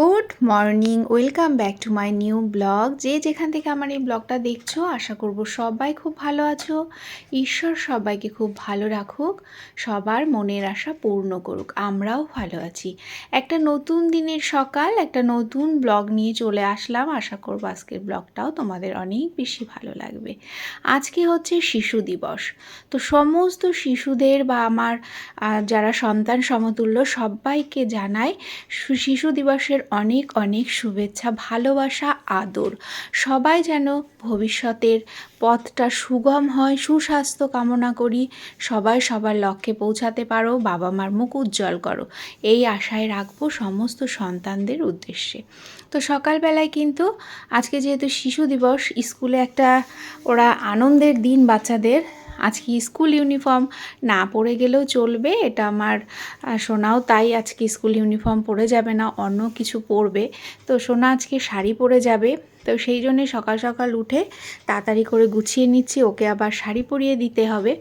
Good morning, welcome back to my new blog. যে যেখান থেকে আমার এই ব্লগটা দেখছ, আশা করব সবাই খুব ভালো আছো। ঈশ্বর সবাইকে খুব ভালো রাখুক, সবার মনের আশা পূর্ণ করুক, আমরাও ভালো আছি। একটা নতুন দিনের সকাল, একটা নতুন ব্লগ নিয়ে চলে আসলাম। আশা করব আজকের ব্লগটাও তোমাদের অনেক বেশি ভালো লাগবে। আজকে হচ্ছে শিশু দিবস। তো সমস্ত শিশুদের বা আমার যারা সন্তান সমতুল্য সবাইকে জানাই শিশু দিবসের অনেক অনেক শুভেচ্ছা, ভালোবাসা, আদর। সবাই যেন ভবিষ্যতের পথটা সুগম হয়, সুস্বাস্থ্য কামনা করি। সবাই সবার লক্ষ্যে পৌঁছাতে পারো বাবা মার মুখ উজ্জ্বল করো। এই আশায় রাখব সমস্ত সন্তানদের উদ্দেশ্যে। তো সকালবেলায় কিন্তু আজকে যেহেতু শিশু দিবস, স্কুলে একটা ওরা আনন্দের দিন বাচ্চাদের। আজকে স্কুল ইউনিফর্ম না পরে গেলেও চলবে, এটা আমার সোনাও তাই আজকে স্কুল ইউনিফর্ম পরে যাবে না, অন্য কিছু পরবে। তো সোনা আজকে শাড়ি পরে যাবে, তো সেই জন্যে সকাল সকাল উঠে তাড়াতাড়ি করে গুছিয়ে নিচ্ছি, ওকে আবার শাড়ি পরিয়ে দিতে হবে।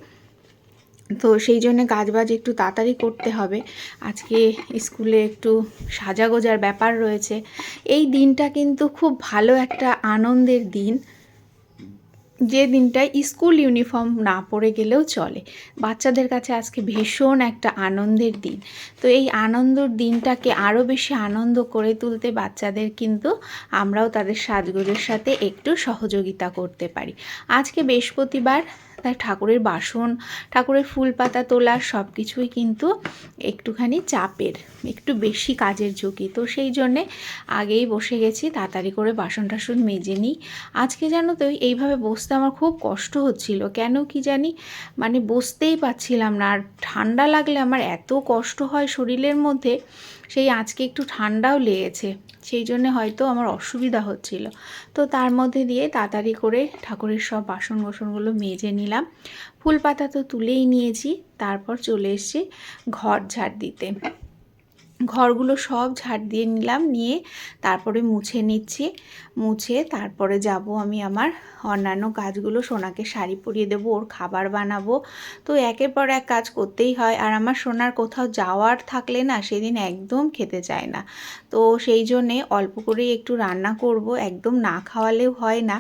তো সেই জন্য কাজবাজ একটু তাড়াতাড়ি করতে হবে। আজকে স্কুলে একটু সাজাগোজার ব্যাপার রয়েছে। এই দিনটা কিন্তু খুব ভালো একটা আনন্দের দিন। যে দিনটায় স্কুল ইউনিফর্ম না পরে গেলেও চলে। বাচ্চাদের কাছে আজকে ভীষণ একটা আনন্দের দিন। তো এই আনন্দের দিনটাকে আরও বেশি আনন্দ করে তুলতে বাচ্চাদের কিন্তু আমরাও তাদের সাজগোজের সাথে একটু সহযোগিতা করতে পারি। আজকে বৃহস্পতিবার তাই ঠাকুরের বাসন, ঠাকুরের ফুল পাতা তোলা সব কিছুই কিন্তু একটুখানি চাপের, একটু বেশি কাজের ঝুঁকি। তো সেই জন্যে আগেই বসে গেছি, তাড়াতাড়ি করে বাসন টাসন মেজে নিই। আজকে জানো তো, এইভাবে বসতে আমার খুব কষ্ট হচ্ছিল। কেন কি জানি মানে বসতেই পারছিলাম না। আর ঠান্ডা লাগলে আমার এত কষ্ট হয় শরীরের মধ্যে সেই আজকে একটু ঠান্ডাও লেগেছে, সেই জন্য হয়তো আমার অসুবিধা হচ্ছিল। তো তার মধ্যে দিয়ে তাড়াতাড়ি করে ঠাকুরের সব বাসন গোসনগুলো মেজে নিলাম। ফুল পাতা তো তুলেই নিয়েছি, তারপর চলে এসছি ঘর ঝাড় দিতে। ঘরগুলো সব ঝাড় দিয়ে নিলাম, নিয়ে তারপরে মুছে নিচ্ছি। মুছে তারপরে যাব আমি আমার অন্যান্য কাজগুলো, সোনাকে শাড়ি পরিয়ে দেবো, ওর খাবার বানাবো। তো একের পর এক কাজ করতেই হয়। আর আমার সোনার কোথাও যাওয়ার থাকলে না সেদিন একদম খেতে চায় না। তো সেই জন্যে অল্প করেই একটু রান্না করব, একদম না খাওয়ালেও হয় না।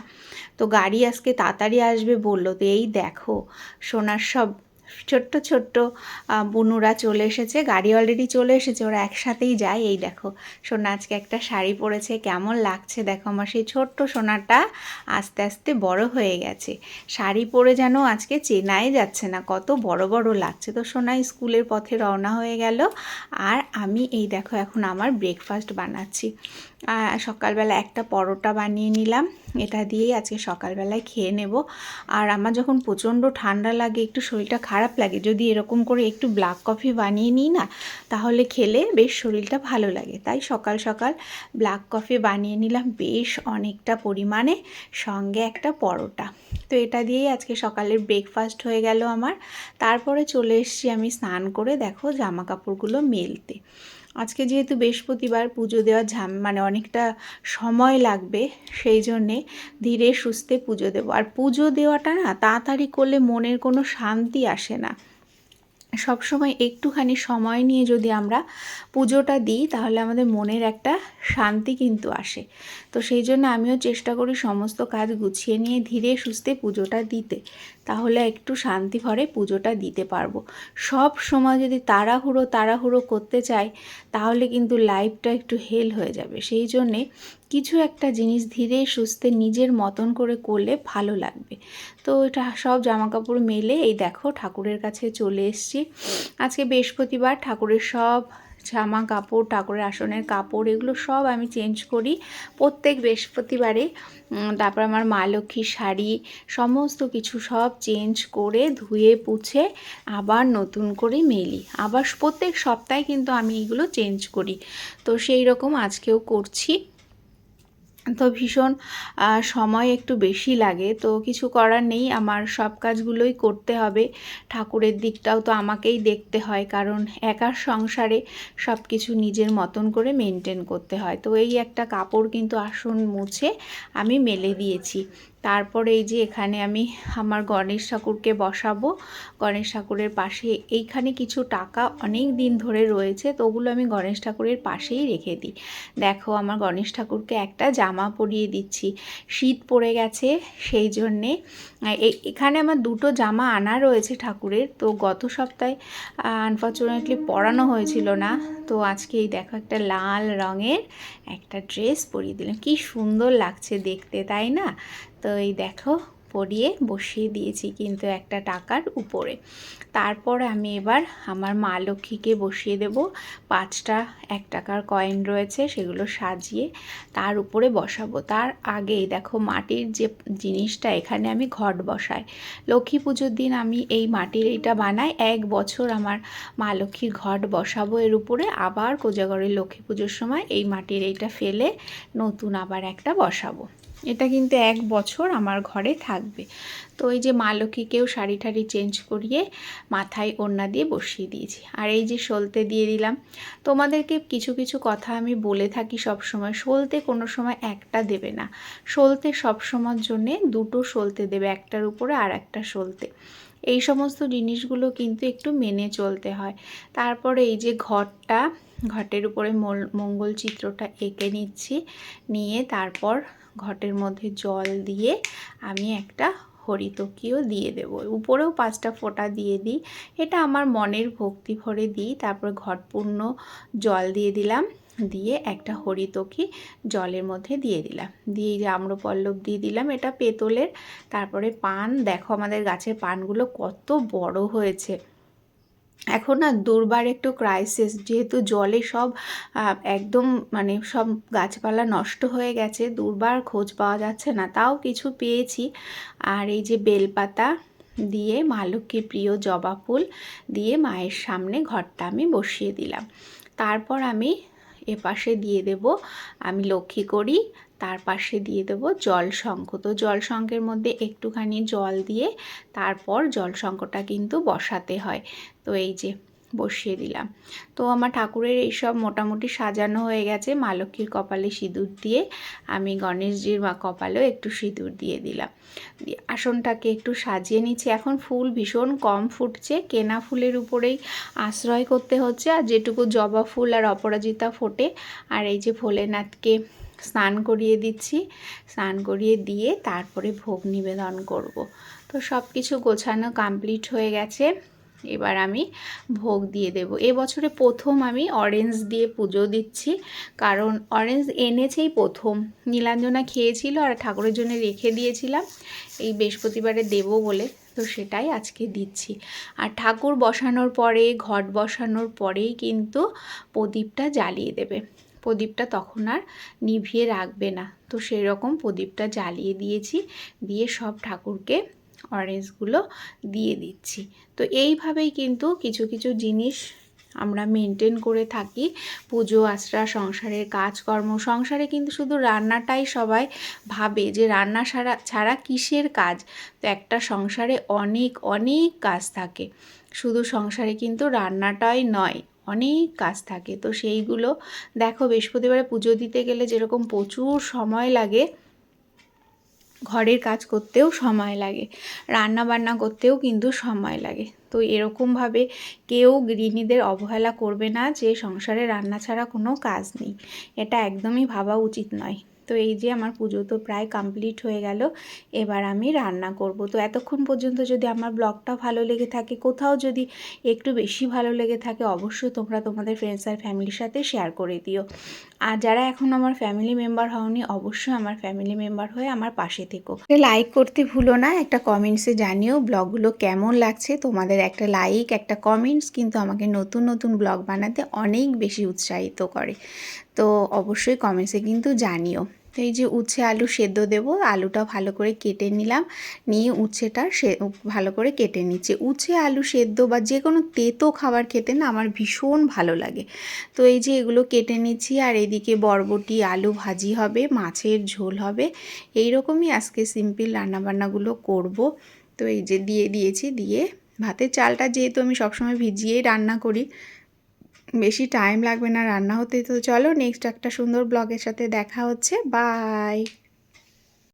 তো গাড়ি আজকে তাড়াতাড়ি আসবে বলল, তো এই দেখো, সোনার সব ছোট্ট ছোট্ট বুনুরা চলে এসেছে, গাড়ি অলরেডি চলে এসেছে, ওরা একসাথেই যায়, এই দেখো। সোনা, আজকে একটা শাড়ি পরেছে, কেমন লাগছে দেখো আমার সেই ছোট্ট সোনাটা আস্তে আস্তে বড় হয়ে গেছে। শাড়ি পরে যেন আজকে চেনাই যাচ্ছে না, কত বড় বড় লাগছে। তো সোনা স্কুলের পথে রওনা হয়ে গেল, আর আমি এই দেখো এখন আমার ব্রেকফাস্ট বানাচ্ছি। সকালবেলা একটা পরোটা বানিয়ে নিলাম, এটা দিয়েই আজকে সকালবেলায় খেয়ে নেব। আর আমার যখন প্রচণ্ড ঠান্ডা লাগে, একটু শরীরটা খারাপ লাগে। যদি এরকম করে একটু ব্ল্যাক কফি বানিয়ে নিই না, তাহলে খেলে বেশ শরীরটা ভালো লাগে। তাই সকাল সকাল ব্ল্যাক কফি বানিয়ে নিলাম বেশ অনেকটা পরিমাণে, সঙ্গে একটা পরোটা। তো এটা দিয়েই আজকে সকালের ব্রেকফাস্ট হয়ে গেল আমার। তারপরে চলে এসেছি আমি স্নান করে দেখো জামা কাপড়গুলো মেলতে। আজকে যেহেতু বৃহস্পতিবার পুজো দেওয়ার ঝাম মানে অনেকটা সময় লাগবে, সেই জন্যে ধীরে সুস্থে পুজো দেবো। আর পুজো দেওয়াটা না তাড়াতাড়ি করলে মনের কোনো শান্তি আসে না। সবসময় একটুখানি সময় নিয়ে যদি আমরা পুজোটা দিই, তাহলে আমাদের মনের একটা শান্তি কিন্তু আসে। তো সেই জন্য আমিও চেষ্টা করি সমস্ত কাজ গুছিয়ে নিয়ে ধীরে সুস্থে পুজোটা দিতে। তাহলে একটু শান্তি ভরে পুজোটা দিতে পারব। সব সময় যদি তাড়াহুড়ো তাড়াহুড়ো করতে চাই, তাহলে কিন্তু লাইফটা একটু হেল হয়ে যাবে। সেই জন্যে কিছু একটা জিনিস ধীরে সুস্থে নিজের মতন করে করলে ভালো লাগবে। তো এটা সব জামা কাপড় মেলে, এই দেখো ঠাকুরের কাছে চলে এসেছি। আজকে বৃহস্পতিবার, ঠাকুরের সব জামা কাপড়, ঠাকুরের আসনের কাপড়, এগুলো সব আমি চেঞ্জ করি প্রত্যেক বৃহস্পতিবারে। তারপর আমার মা লক্ষ্মী শাড়ি, সমস্ত কিছু সব চেঞ্জ করে ধুয়ে, পুছে আবার নতুন করে মেলি। আবার প্রত্যেক সপ্তাহে কিন্তু আমি এগুলো চেঞ্জ করি। তো সেই রকম আজকেও করছি। তো ভীষণ সময় একটু বেশি লাগে। তো কিছু করার নেই, আমার সব কাজগুলোই করতে হবে। ঠাকুরের দিকটাও তো আমাকেই দেখতে হয়, কারণ একার সংসারে সব কিছু নিজের মতন করে মেনটেন করতে হয়। তো এই একটা কাপড় কিন্তু আসন মুছে আমি মেলে দিয়েছি। তারপরে এই যে এখানে আমি আমার গণেশ ঠাকুরকে বসাবো। গণেশ ঠাকুরের পাশে এইখানে কিছু টাকা অনেক দিন ধরে রয়েছে, তো ওগুলো আমি গণেশ ঠাকুরের পাশেই রেখে দিই। দেখো, আমার গণেশ ঠাকুরকে একটা জামা পরিয়ে দিচ্ছি। শীত পড়ে গেছে, সেই জন্যে এখানে আমার দুটো জামা আনা রয়েছে ঠাকুরের, তো গত সপ্তাহে আনফর্চুনেটলি পরানো হয়েছিল না। তো আজকে এই দেখো, একটা লাল রঙের একটা ড্রেস পরিয়ে দিলাম। কি সুন্দর লাগছে দেখতে, তাই না? তো এই দেখো, পরিয়ে বসিয়ে দিয়েছি কিন্তু একটা টাকার উপরে। তারপর আমি এবার আমার মা লক্ষ্মীকে বসিয়ে দেব। পাঁচটা, এক টাকার কয়েন রয়েছে, সেগুলো সাজিয়ে তার উপরে বসাবো। তার আগেই দেখো, মাটির যে জিনিসটা এখানে আমি ঘট বসাই। লক্ষ্মী পুজোর দিন আমি এই মাটির এইটা বানাই, এক বছর আমার মা লক্ষ্মীর ঘট বসাবো এর উপরে। আবার কোজাগরের লক্ষ্মী পুজোর সময় এই মাটির এইটা ফেলে নতুন আবার একটা বসাবো। এটা কিন্তু এক বছর আমার ঘরে থাকবে। তো এই যে মা লক্ষ্মীকেও শাড়ি ঠাড়ি চেঞ্জ করিয়ে মাথায় ওড়না দিয়ে বসিয়ে দিয়েছি। আর এই যে সলতে দিয়ে দিলাম, তোমাদেরকে কিছু কিছু কথা আমি বলে থাকি সব সময় সলতে কোনো সময় একটা দেবে না। সলতে সব সময়ের জন্যে দুটো সলতে দেবে, একটার উপরে আর একটা সলতে। এই সমস্ত জিনিসগুলো কিন্তু একটু মেনে চলতে হয়। তারপরে এই যে ঘরটা, ঘটের উপরে মঙ্গল চিত্রটা এঁকে নিচ্ছি, নিয়ে তারপর ঘটের মধ্যে জল দিয়ে আমি একটা হরিতকিও দিয়ে দেবো। উপরেও পাঁচটা ফোঁটা দিয়ে দিই। এটা আমার মনের ভক্তি ভরে দিই। তারপর ঘটপূর্ণ জল দিয়ে দিলাম। দিয়ে একটা হরিতকি জলের মধ্যে দিয়ে দিলাম। দিয়ে যে আম্রপল্লব দিয়ে দিলাম এটা পেতলের। তারপরে পান, দেখো আমাদের গাছের পানগুলো কত বড় হয়েছে। এখন না দুর্বার একটু ক্রাইসিস যেহেতু জলে সব একদম মানে সব গাছপালা নষ্ট হয়ে গেছে, দুর্বার খোঁজ পাওয়া যাচ্ছে না, তাও কিছু পেয়েছি। আর এই যে বেলপাতা দিয়ে মা প্রিয় জবা ফুল দিয়ে মায়ের সামনে ঘরটা আমি বসিয়ে দিলাম। তারপর আমি এপাশে দিয়ে দেব, আমি লক্ষ্মী করি তার পাশে দিয়ে দেব জল শঙ্খ। তো জল শঙ্খের মধ্যে একটুখানি জল দিয়ে তারপর জল শঙ্খটা কিন্তু বসাতে হয়। তো এই যে বসিয়ে দিলাম। তো আমার ঠাকুরের এইসব মোটামুটি সাজানো হয়ে গেছে মা লক্ষ্মীর কপালে সিঁদুর দিয়ে। আমি গণেশজির মা কপালেও একটু সিঁদুর দিয়ে দিলাম। আসনটাকে একটু সাজিয়ে নিচ্ছি। এখন ফুল ভীষণ কম ফুটছে। কেনা ফুলের উপরেই আশ্রয় করতে হচ্ছে। আর যেটুকু জবা ফুল আর অপরাজিতা ফোটে, আর এই যে ভোলেনাথকে স্নান করিয়ে দিচ্ছি। স্নান করিয়ে দিয়ে তারপরে ভোগ নিবেদন করব। তো সব কিছু গোছানো কমপ্লিট হয়ে গেছে। এবার আমি ভোগ দিয়ে দেব। এবছরে প্রথম আমি অরেঞ্জ দিয়ে পুজো দিচ্ছি। কারণ অরেঞ্জ এনেছেই প্রথম। নীলাঞ্জনা খেয়েছিল আর ঠাকুরের জন্য রেখে দিয়েছিলাম। এই বৃহস্পতিবারে দেবো বলে তো সেটাই আজকে দিচ্ছি। আর ঠাকুর বসানোর পরে, ঘট বসানোর পরেই কিন্তু প্রদীপটা জ্বালিয়ে দেবে। প্রদীপটা তখন আর নিভিয়ে রাখবে না। তো সেই রকম প্রদীপটা জ্বালিয়ে দিয়েছি, দিয়ে সব ঠাকুরকে অরেঞ্জগুলো দিয়ে দিচ্ছি। তো এইভাবেই কিন্তু কিছু কিছু জিনিস আমরা মেনটেন করে থাকি। পুজো, আশ্রা, সংসারের কাজকর্ম, সংসারে কিন্তু শুধু রান্নাটাই সবাই ভাবে যে রান্না ছাড়া ছাড়া কিসের কাজ? তো একটা সংসারে অনেক অনেক কাজ থাকে। শুধু সংসারে কিন্তু রান্নাটাই নয় অনেক কাজ থাকে। তো সেইগুলো দেখো বৃহস্পতিবারে পুজো দিতে গেলে যেরকম প্রচুর সময় লাগে, ঘরের কাজ করতেও সময় লাগে রান্না বান্না করতেও কিন্তু সময় লাগে। তো এরকমভাবে কেউ গৃহিণীদের অবহেলা করবে না যে সংসারে রান্না ছাড়া কোনো কাজ নেই। এটা একদমই ভাবা উচিত নয়। তো এই যে আমার পুজো তো প্রায় কমপ্লিট হয়ে গেল, এবার আমি রান্না করব। তো এতক্ষণ পর্যন্ত যদি আমার ব্লগটা ভালো লেগে থাকে, কোথাও যদি একটু বেশি ভালো লেগে থাকে, অবশ্যই তোমরা তোমাদের ফ্রেন্ডস আর ফ্যামিলির সাথে শেয়ার করে দিও। আর যারা এখন আমার ফ্যামিলি মেম্বার হওনি, অবশ্যই আমার ফ্যামিলি মেম্বার হয়ে আমার পাশে থেকো। লাইক করতে ভুলো না, একটা কমেন্টসে জানিও ব্লগগুলো কেমন লাগছে। তোমাদের একটা লাইক একটা কমেন্টস কিন্তু আমাকে নতুন নতুন ব্লগ বানাতে অনেক বেশি উৎসাহিত করে। তো অবশ্যই কমেন্টসে কিন্তু জানিও। তো এই যে উচ্ছে আলু সেদ্ধ দেব, আলুটা ভালো করে কেটে নিলাম। নিয়ে উচ্ছেটা সে, ভালো করে কেটে নিচ্ছি। উচ্ছে, আলু সেদ্ধ বা যে কোনো তেতো খাবার খেতে না আমার ভীষণ ভালো লাগে। তো এই যে এগুলো কেটে নিচ্ছি আর এদিকে বরবটি, আলু ভাজি হবে, মাছের ঝোল হবে। এই রকমই আজকে সিম্পল রান্নাবান্নাগুলো করব। তো এই যে দিয়ে দিয়েছি, দিয়ে ভাতের চালটা যেহেতু আমি সবসময় ভিজিয়েই রান্না করি বেশি টাইম লাগবে না রান্না হতে, তো চলো নেক্সট একটা সুন্দর ব্লগের সাথে দেখা হচ্ছে। বাই